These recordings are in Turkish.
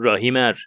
Rahimer,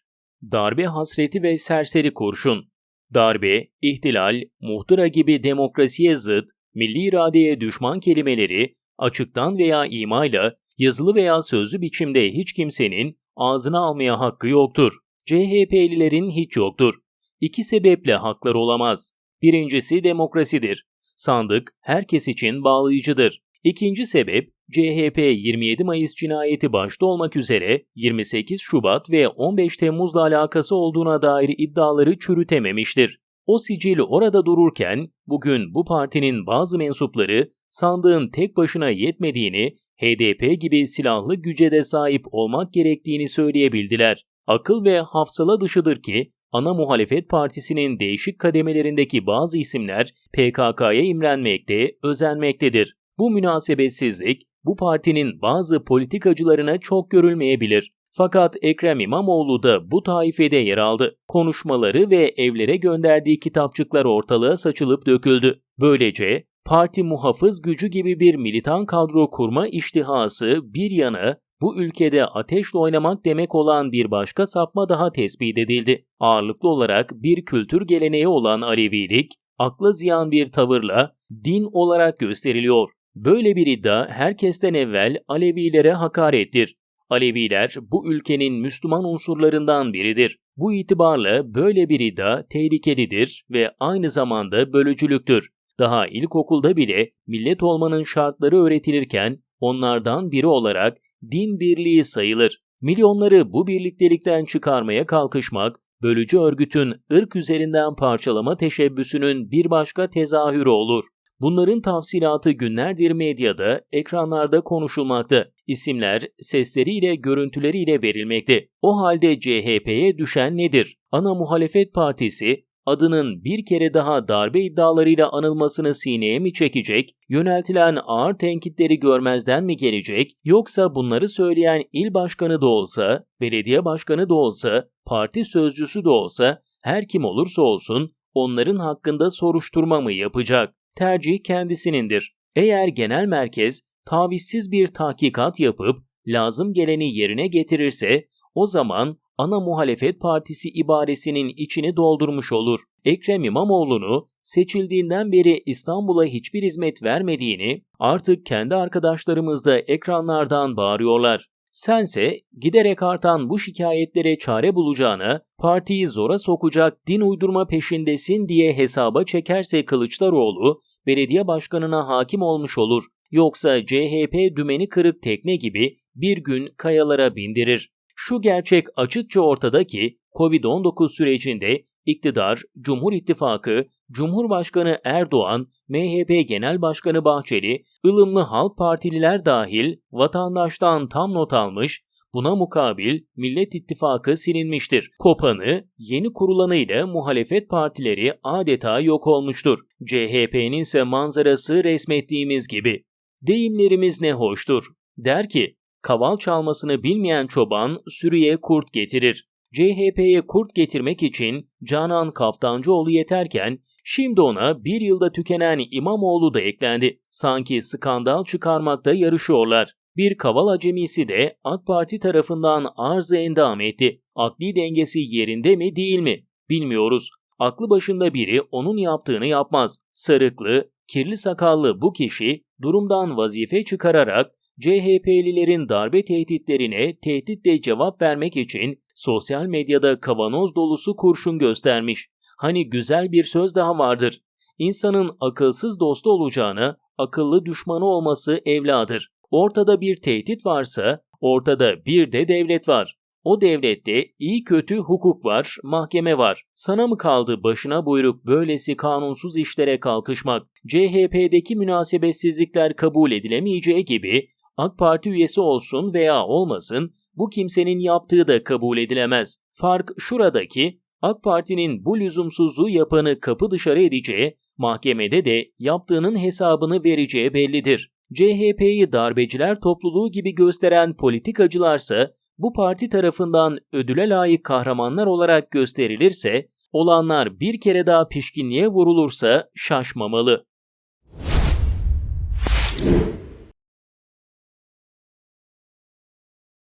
darbe hasreti ve serseri kurşun, darbe, ihtilal, muhtıra gibi demokrasiye zıt, milli iradeye düşman kelimeleri açıktan veya imayla, yazılı veya sözlü biçimde hiç kimsenin ağzına almaya hakkı yoktur. CHP'lilerin hiç yoktur. İki sebeple haklar olamaz. Birincisi demokrasidir. Sandık herkes için bağlayıcıdır. İkinci sebep CHP 27 Mayıs cinayeti başta olmak üzere 28 Şubat ve 15 Temmuz'la alakası olduğuna dair iddiaları çürütememiştir. O sicil orada dururken bugün bu partinin bazı mensupları sandığın tek başına yetmediğini, HDP gibi silahlı güce de sahip olmak gerektiğini söyleyebildiler. Akıl ve hafsala dışıdır ki ana muhalefet partisinin değişik kademelerindeki bazı isimler PKK'ya imrenmekte, özenmektedir. Bu münasebetsizlik bu partinin bazı politikacılarına çok görülmeyebilir. Fakat Ekrem İmamoğlu da bu taifede yer aldı. Konuşmaları ve evlere gönderdiği kitapçıklar ortalığa saçılıp döküldü. Böylece parti muhafız gücü gibi bir militan kadro kurma iştihası bir yana bu ülkede ateşle oynamak demek olan bir başka sapma daha tespit edildi. Ağırlıklı olarak bir kültür geleneği olan Alevilik, akla ziyan bir tavırla din olarak gösteriliyor. Böyle bir iddia herkesten evvel Alevilere hakarettir. Aleviler bu ülkenin Müslüman unsurlarından biridir. Bu itibarla böyle bir iddia tehlikelidir ve aynı zamanda bölücülüktür. Daha ilkokulda bile millet olmanın şartları öğretilirken onlardan biri olarak din birliği sayılır. Milyonları bu birliktelikten çıkarmaya kalkışmak, bölücü örgütün ırk üzerinden parçalama teşebbüsünün bir başka tezahürü olur. Bunların tafsilatı günlerdir medyada, ekranlarda konuşulmakta. İsimler sesleriyle, görüntüleriyle verilmekte. O halde CHP'ye düşen nedir? Ana muhalefet partisi adının bir kere daha darbe iddialarıyla anılmasını sineye mi çekecek, yöneltilen ağır tenkitleri görmezden mi gelecek, yoksa bunları söyleyen il başkanı da olsa, belediye başkanı da olsa, parti sözcüsü de olsa, her kim olursa olsun onların hakkında soruşturma mı yapacak? Tercih kendisinindir. Eğer genel merkez tavizsiz bir tahkikat yapıp lazım geleni yerine getirirse o zaman ana muhalefet partisi ibaresinin içini doldurmuş olur. Ekrem İmamoğlu'nu seçildiğinden beri İstanbul'a hiçbir hizmet vermediğini artık kendi arkadaşlarımız da ekranlardan bağırıyorlar. Sense giderek artan bu şikayetlere çare bulacağına partiyi zora sokacak din uydurma peşindesin diye hesaba çekerse Kılıçdaroğlu belediye başkanına hakim olmuş olur. Yoksa CHP dümeni kırık tekne gibi bir gün kayalara bindirir. Şu gerçek açıkça ortada ki Covid-19 sürecinde iktidar, Cumhur İttifakı, Cumhurbaşkanı Erdoğan, MHP Genel Başkanı Bahçeli, ılımlı halk partililer dahil vatandaştan tam not almış, buna mukabil Millet İttifakı silinmiştir. Kopanı, yeni kurulanıyla muhalefet partileri adeta yok olmuştur. CHP'nin ise manzarası resmettiğimiz gibi. Deyimlerimiz ne hoştur. Der ki, kaval çalmasını bilmeyen çoban sürüye kurt getirir. CHP'ye kurt getirmek için Canan Kaftancıoğlu yeterken şimdi ona bir yılda tükenen İmamoğlu da eklendi. Sanki skandal çıkarmakta yarışıyorlar. Bir kaval acemisi de AK Parti tarafından arzı endam etti. Akli dengesi yerinde mi değil mi? Bilmiyoruz. Aklı başında biri onun yaptığını yapmaz. Sarıklı, kirli sakallı bu kişi durumdan vazife çıkararak CHP'lilerin darbe tehditlerine tehditle cevap vermek için sosyal medyada kavanoz dolusu kurşun göstermiş. Hani güzel bir söz daha vardır. İnsanın akılsız dostu olacağına akıllı düşmanı olması evladır. Ortada bir tehdit varsa ortada bir de devlet var. O devlette iyi kötü hukuk var, mahkeme var. Sana mı kaldı başına buyruk böylesi kanunsuz işlere kalkışmak? CHP'deki münasebetsizlikler kabul edilemeyeceği gibi AK Parti üyesi olsun veya olmasın bu kimsenin yaptığı da kabul edilemez. Fark şuradaki AK Parti'nin bu lüzumsuzluğu yapanı kapı dışarı edeceği, mahkemede de yaptığının hesabını vereceği bellidir. CHP'yi darbeciler topluluğu gibi gösteren politikacılarsa bu parti tarafından ödüle layık kahramanlar olarak gösterilirse, olanlar bir kere daha pişkinliğe vurulursa şaşmamalı.